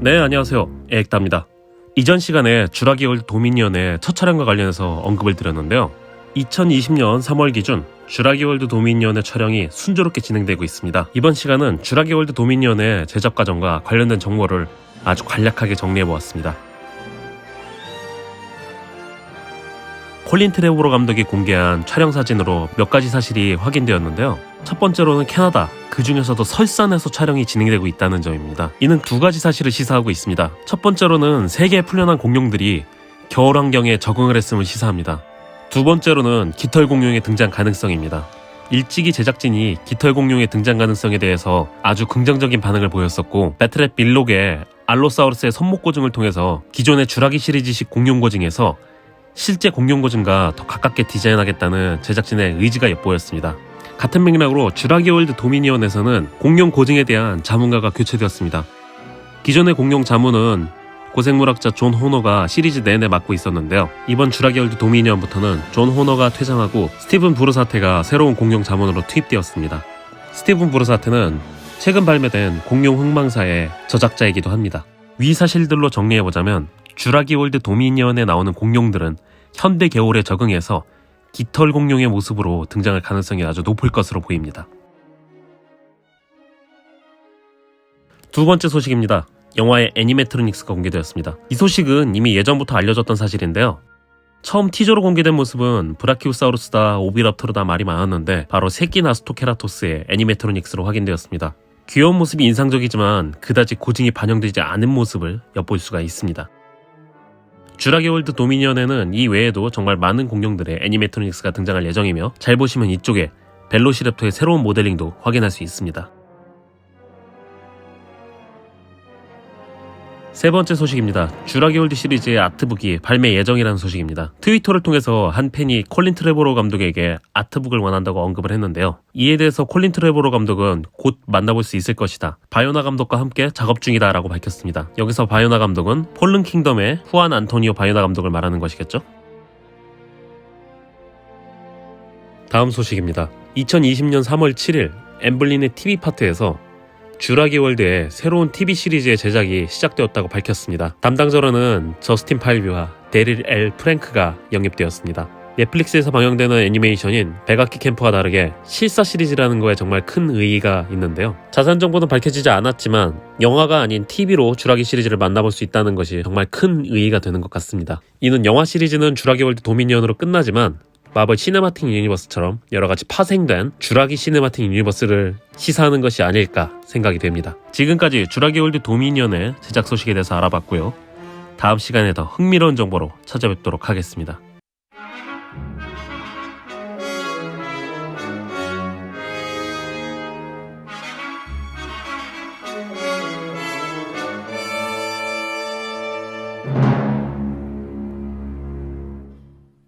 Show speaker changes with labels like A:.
A: 네, 안녕하세요. 에엑다입니다. 이전 시간에 주라기 월드 도미니언의 첫 촬영과 관련해서 언급을 드렸는데요. 2020년 3월 기준 주라기 월드 도미니언의 촬영이 순조롭게 진행되고 있습니다. 이번 시간은 주라기 월드 도미니언의 제작 과정과 관련된 정보를 아주 간략하게 정리해 보았습니다. 콜린 트레보로 감독이 공개한 촬영 사진으로 몇 가지 사실이 확인되었는데요. 첫 번째로는 캐나다, 그 중에서도 설산에서 촬영이 진행되고 있다는 점입니다. 이는 두 가지 사실을 시사하고 있습니다. 첫 번째로는 세계의 풀려난 공룡들이 겨울 환경에 적응을 했음을 시사합니다. 두 번째로는 깃털 공룡의 등장 가능성입니다. 일찍이 제작진이 깃털 공룡의 등장 가능성에 대해서 아주 긍정적인 반응을 보였었고 배틀의 빌록의 알로사우루스의 손목 고증을 통해서 기존의 주라기 시리즈식 공룡 고증에서 실제 공룡 고증과 더 가깝게 디자인하겠다는 제작진의 의지가 엿보였습니다. 같은 맥락으로 주라기 월드 도미니언에서는 공룡 고증에 대한 자문가가 교체되었습니다. 기존의 공룡 자문은 고생물학자 존 호너가 시리즈 내내 맡고 있었는데요. 이번 주라기 월드 도미니언부터는 존 호너가 퇴장하고 스티븐 브루사테가 새로운 공룡 자문으로 투입되었습니다. 스티븐 브루사테는 최근 발매된 공룡 흥망사의 저작자이기도 합니다. 위 사실들로 정리해보자면 주라기 월드 도미니언에 나오는 공룡들은 현대 겨울에 적응해서 깃털 공룡의 모습으로 등장할 가능성이 아주 높을 것으로 보입니다. 두 번째 소식입니다. 영화의 애니메트로닉스가 공개되었습니다. 이 소식은 이미 예전부터 알려졌던 사실인데요. 처음 티저로 공개된 모습은 브라키우사우루스다 오비랍토르다 말이 많았는데 바로 새끼 나스토케라토스의 애니메트로닉스로 확인되었습니다. 귀여운 모습이 인상적이지만 그다지 고증이 반영되지 않은 모습을 엿볼 수가 있습니다. 주라기 월드 도미니언에는 이 외에도 정말 많은 공룡들의 애니메트로닉스가 등장할 예정이며 잘 보시면 이쪽에 벨로시랩토의 새로운 모델링도 확인할 수 있습니다. 세 번째 소식입니다. 주라기 월드 시리즈의 아트북이 발매 예정이라는 소식입니다. 트위터를 통해서 한 팬이 콜린 트레보로 감독에게 아트북을 원한다고 언급을 했는데요. 이에 대해서 콜린 트레보로 감독은 곧 만나볼 수 있을 것이다. 바이오나 감독과 함께 작업 중이다 라고 밝혔습니다. 여기서 바이오나 감독은 폴른 킹덤의 후안 안토니오 바이오나 감독을 말하는 것이겠죠? 다음 소식입니다. 2020년 3월 7일 엠블린의 TV 파트에서 주라기 월드의 새로운 TV 시리즈의 제작이 시작되었다고 밝혔습니다. 담당자로는 저스틴 팔비와 데릴 엘 프랭크가 영입되었습니다. 넷플릭스에서 방영되는 애니메이션인 백악기 캠프와 다르게 실사 시리즈라는 거에 정말 큰 의의가 있는데요. 자세한 정보는 밝혀지지 않았지만 영화가 아닌 TV로 주라기 시리즈를 만나볼 수 있다는 것이 정말 큰 의의가 되는 것 같습니다. 이는 영화 시리즈는 주라기 월드 도미니언으로 끝나지만 마블 시네마틱 유니버스처럼 여러 가지 파생된 주라기 시네마틱 유니버스를 시사하는 것이 아닐까 생각이 됩니다. 지금까지 주라기 월드 도미니언의 제작 소식에 대해서 알아봤고요. 다음 시간에 더 흥미로운 정보로 찾아뵙도록 하겠습니다.